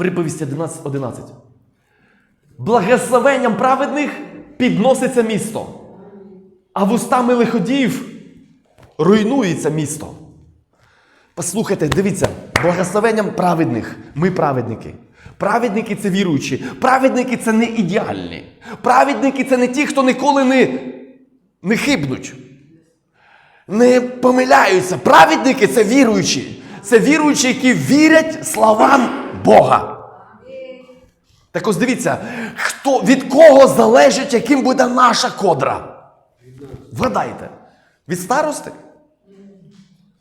Приповісті 11.11. 11. Благословенням праведних підноситься місто, а вустами лиходіїв руйнується місто. Послухайте, дивіться, благословенням праведних. Ми праведники. Праведники це віруючі. Праведники це не ідеальні. Праведники це не ті, хто ніколи не, не хибнуть, не помиляються. Праведники це віруючі. Це віруючі, які вірять словам Бога. Так ось дивіться, хто, від кого залежить, яким буде наша кодра? Вгадайте. Від старости?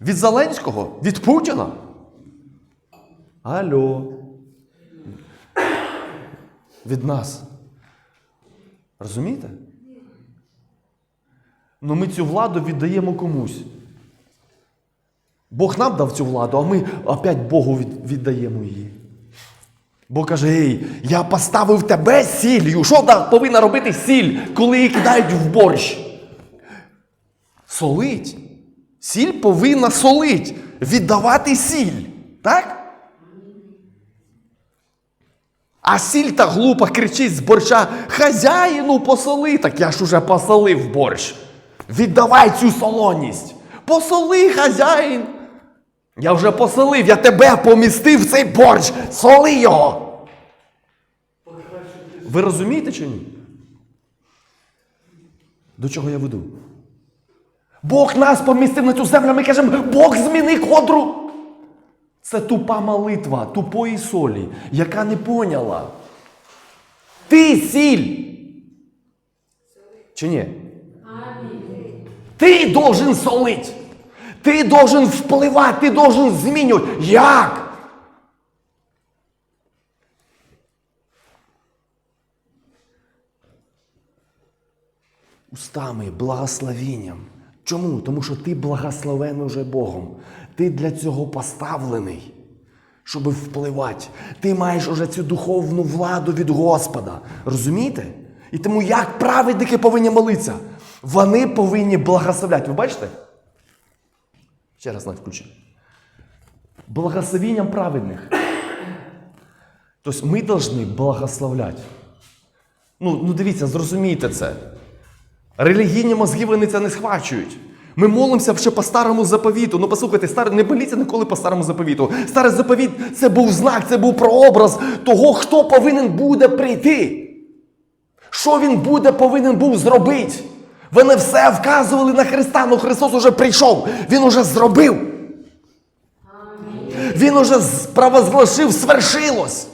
Від Зеленського? Від Путіна? Алло. Від нас. Розумієте? Ну ми цю владу віддаємо комусь. Бог нам дав цю владу, а ми опять Богу віддаємо її. Бог каже: Ей, я поставив тебе сіллю. Що повинна робити сіль, коли її кидають в борщ? Солить. Сіль повинна солить, віддавати сіль. Так? А сіль та глупо кричить з борща: хазяїну посоли, так я ж уже посолив борщ. Віддавай цю солоність. Посоли, хазяїн. Я вже посолив, я тебе помістив в цей борщ. Соли його. Ви розумієте чи ні? До чого я веду? Бог нас помістив на цю землю, ми кажемо, Бог зміни кодру. Це тупа молитва тупої солі, яка не поняла. Ти сіль. Чи ні? Ти должен солить. Ти должен впливати, ти должен змінювати. Як? Устами, благословенням. Чому? Тому що ти благословений вже Богом. Ти для цього поставлений, щоб впливати. Ти маєш уже цю духовну владу від Господа. Розумієте? І тому як праведники повинні молитися? Вони повинні благословляти. Ви бачите? Ще раз навіть включи. Благословенням праведних. Тобто ми повинні благословляти. Ну, ну дивіться, зрозумійте це. Релігійні мозги вони це не схвачують. Ми молимося ще по старому заповіту. Ну послухайте, стар... не боліться ніколи по старому заповіту. Старий заповіт це був знак, це був прообраз того, хто повинен буде прийти. Що він буде повинен був зробити. Вони все вказували на Христа, але Христос уже прийшов, Він уже зробив. Він уже з- свершилось.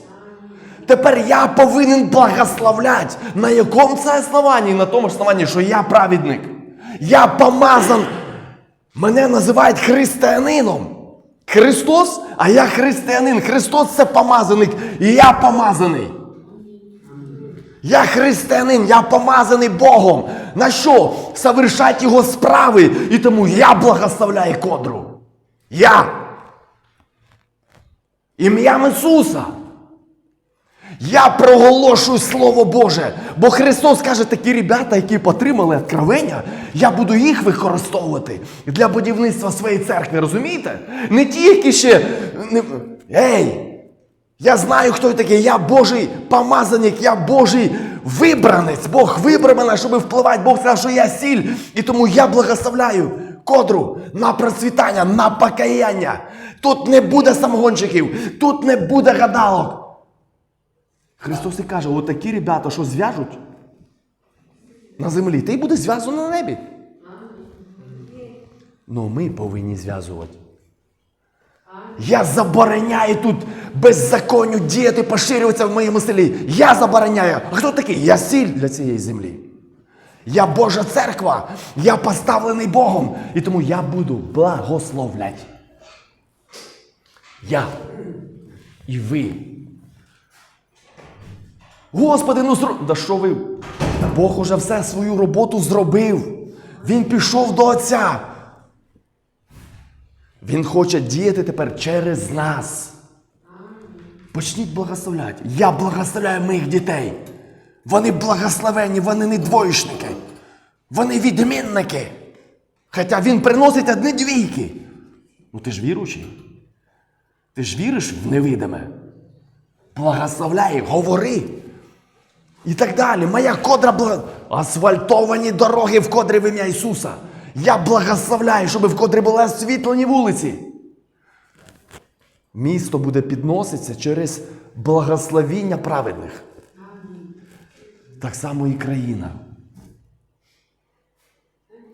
Тепер я повинен благословляти. На якому це основанні? На тому основанні, що я праведник. Я помазан. Мене називають християнином. Христос, а я християнин. Христос це помазаник, і я помазаний. Я християнин, я помазаний Богом. На що? Совершать його справи. І тому я благословляю кодру. Я. Ім'ям Ісуса. Я проголошую Слово Боже. Бо Христос каже, такі ребята, які отримали откровення, я буду їх використовувати для будівництва своєї церкви. Розумієте? Не ті, які ще. Ей! Я знаю, хто я такий. Я Божий помазаник, я Божий вибранець. Бог вибрав мене, щоб впливати. Бог сказав, що я сіль. І тому я благословляю кодру на процвітання, на покаяння. Тут не буде самогонщиків, тут не буде гадалок. Христос і каже, от такі ребята, що зв'яжуть на землі, та й буде зв'язано на небі. Ну ми повинні зв'язувати. Я забороняю тут беззаконню діяти, поширюватися в моєму селі. Я забороняю. А хто такий? Я сіль для цієї землі. Я Божа церква, я поставлений Богом. І тому я буду благословляти. Я і ви. Господи, ну зро... Да що ви? Бог уже все свою роботу зробив. Він пішов до Отця. Він хоче діяти тепер через нас. Почніть благословляти. Я благословляю моїх дітей. Вони благословені, вони не двоєчники. Вони відмінники. Хоча він приносить одні двійки. Ну ти ж віруючий. Ти ж віриш в невидиме. Благословляй, говори. І так далі. Моя кодра бла... асфальтовані дороги в кодрі в ім'я Ісуса. Я благословляю, щоб в кодрі були освітлені вулиці. Місто буде підноситися через благословіння праведних. Так само і країна.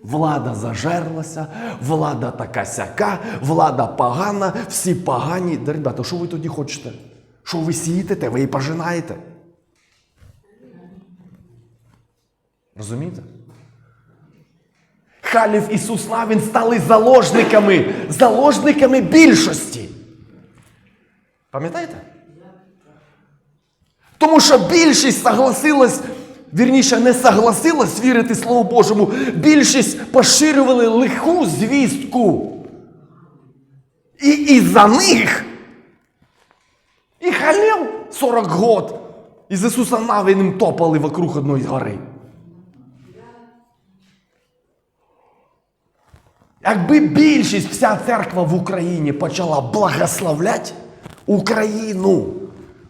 Влада зажерлася, влада така сяка, влада погана, всі погані. Да, ребята, що ви тоді хочете? Що ви сієте, ви і пожинаєте? Розумієте? Халів і Суславін стали заложниками, заложниками більшості. Пам'ятаєте? Тому що більшість согласилась, вірніше, не согласилась вірити Слову Божому. Більшість поширювали лиху звістку. І із-за них і халів 40 год. Із Ісуса Навиним топали вокруг одної гори. Якби більшість вся церква в Україні почала благословляти Україну,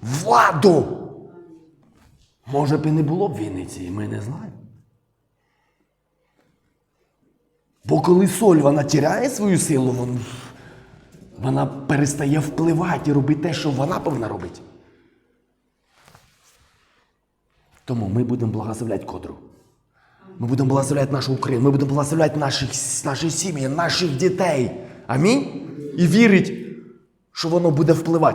владу, може б і не було б Вінниці, ми не знаємо. Бо коли соль вона тіряє свою силу, вон- вона перестає впливати і робити те, що вона повинна робити. Тому ми будемо благословляти кодру. Ми будемо благословляти нашу Україну, ми будемо благословляти наших, наші сім'ї, наших дітей. Амінь. І вірить, що воно буде впливати.